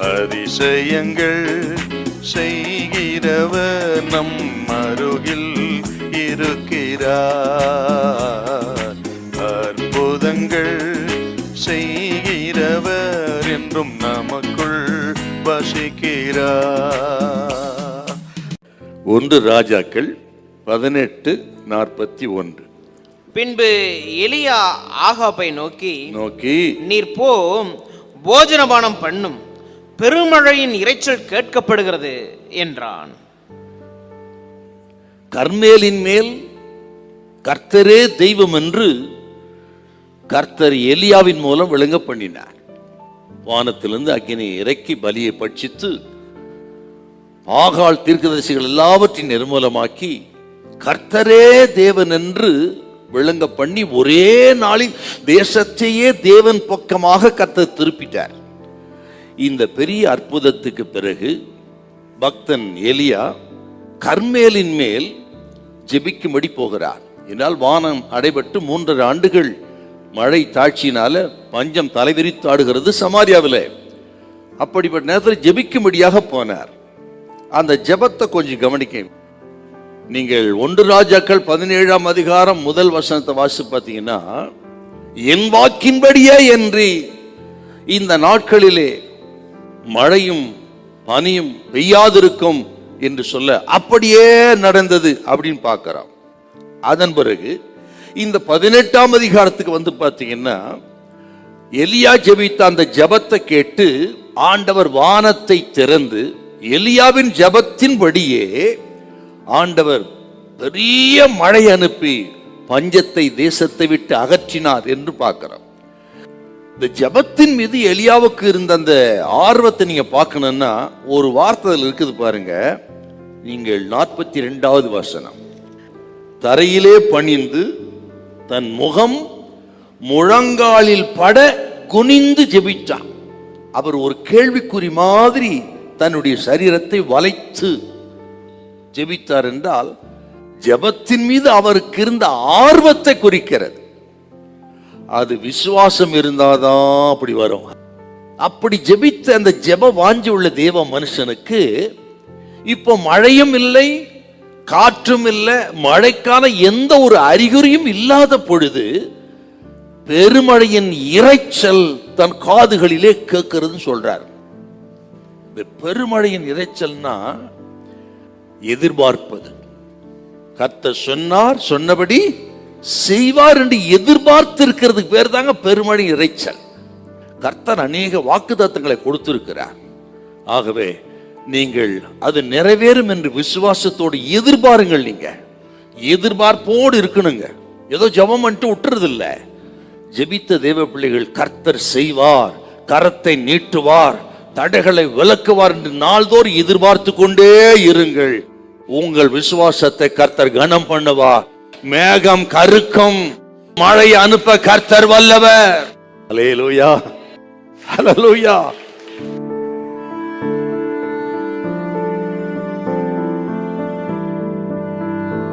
அதிசயங்கள் செய்கிறவர் நம் அருகில் இருக்கிறார். அற்புதங்கள் செய்கிறவர் என்றும் நமக்குள் வசிக்கிறார். ஒன்று ராஜாக்கள் பதினெட்டு நாற்பத்தி ஒன்று. பின்பு எலியா ஆகாப்பை நோக்கி நோக்கி நீர் போம் போஜனபானம் பண்ணும். பெருமழையின் இரைச்சல் கேட்கப்படுகிறது என்றான். கர்மேலின் மேல் கர்த்தரே தெய்வம் என்று கர்த்தர் எலியாவின் மூலம் விளங்க பண்ணினார். வானத்திலிருந்து அக்னி இறக்கி பலியை பட்சித்து ஆகால் தீர்க்கதரிசிகள் எல்லாவற்றையும் நிர்மூலமாக்கி கர்த்தரே தேவன் என்று விளங்க பண்ணி ஒரே நாளில் தேசத்தையே தேவன் பக்கமாக கர்த்தர் திருப்பிட்டார். இந்த பெரிய அற்புதத்துக்கு பிறகு பக்தன் எலியா கர்மேலின் மேல் ஜெபிக்கும்படி போகிறார். என்றால் வானம் அடைபட்டு மூன்றரை ஆண்டுகள் மழை தாட்சியினால பஞ்சம் தலைவிரித்தாடுகிறது சமாரியாவில். அப்படிப்பட்ட நேரத்தில் ஜெபிக்கும்படியாக போனார். அந்த ஜெபத்தை கொஞ்சம் கவனிக்க. நீங்கள் ஒன்று ராஜாக்கள் பதினேழாம் அதிகாரம் முதல் வசனத்தை வாசி பார்த்தீங்கன்னா என் வாக்கின்படியே என்று இந்த நாட்களிலே மழையும் பனியும் பெய்யாதிருக்கும் என்று சொல்ல அப்படியே நடந்தது அப்படின்னு பார்க்கிறோம் அதன் பிறகு இந்த பதினெட்டாம் அதிகாரத்துக்கு வந்து பார்த்தீங்கன்னா எலியா ஜெபித்த அந்த ஜெபத்தை கேட்டு ஆண்டவர் வானத்தை திறந்து எலியாவின் ஜெபத்தின்படியே ஆண்டவர் பெரிய மழை அனுப்பி பஞ்சத்தை தேசத்தை விட்டு அகற்றினார் என்று பார்க்கிறோம் இந்த ஜெபத்தின் மீது எலியாவுக்கு இருந்த அந்த ஆர்வத்தை நீங்க பார்க்கணும்னா ஒரு வார்த்தை இருக்குது பாருங்க. நீங்கள் நாற்பத்தி ரெண்டாவது வசனம். தரையிலே பணிந்து தன் முகம் முழங்காலில் பட குனிந்து ஜெபித்தான் அவர் ஒரு கேள்விக்குறி மாதிரி தன்னுடைய சரீரத்தை வளைத்து ஜெபித்தார் என்றால் ஜெபத்தின் மீது அவருக்கு இருந்த ஆர்வத்தை குறிக்கிறது. அது விசுவாசம் இருந்தாதான் அப்படி வரும். அப்படி ஜெபித்த அந்த ஜெப வாஞ்சி உள்ள தேவ மனுஷனுக்கு இப்போ மழையும் இல்லை காற்றும் இல்லை மழைக்கான எந்த ஒரு அறிகுறியும் இல்லாத பொழுது பெருமழையின் இரைச்சல் தன் காதுகளிலே கேட்கிறதுன்னு சொல்றார். இந்த பெருமழையின் இறைச்சல்னா எதிர்பார்ப்பது. கத்த சொன்னார் சொன்னபடி செய்வார் என்று எதிர்பார்த்து இருக்கிறதுக்கு பேர் தாங்க பெருமழை இறைச்சல். கர்த்தர் அநேக வாக்குதத்தங்களை கொடுத்திருக்கிறார். ஆகவே நீங்கள் அது நிறைவேறும் என்று விசுவாசத்தோடு எதிர்பாருங்கள் நீங்க. எதிர்பார்ப்போடு இருக்கணுங்க. ஏதோ ஜெபம் பண்ணிட்டு விட்டுறதில்ல ஜெபித்த தேவ பிள்ளைகள் கர்த்தர் செய்வார் கரத்தை நீட்டுவார் தடைகளை விலக்குவார் என்று நாள்தோறும் எதிர்பார்த்து கொண்டே இருங்கள். உங்கள் விசுவாசத்தை கர்த்தர் கனம் பண்ணுவார். மேகம் கருக்கும். மழை அனுப்ப கர்த்தர் வல்லவர். அலேலூயா அலலூயா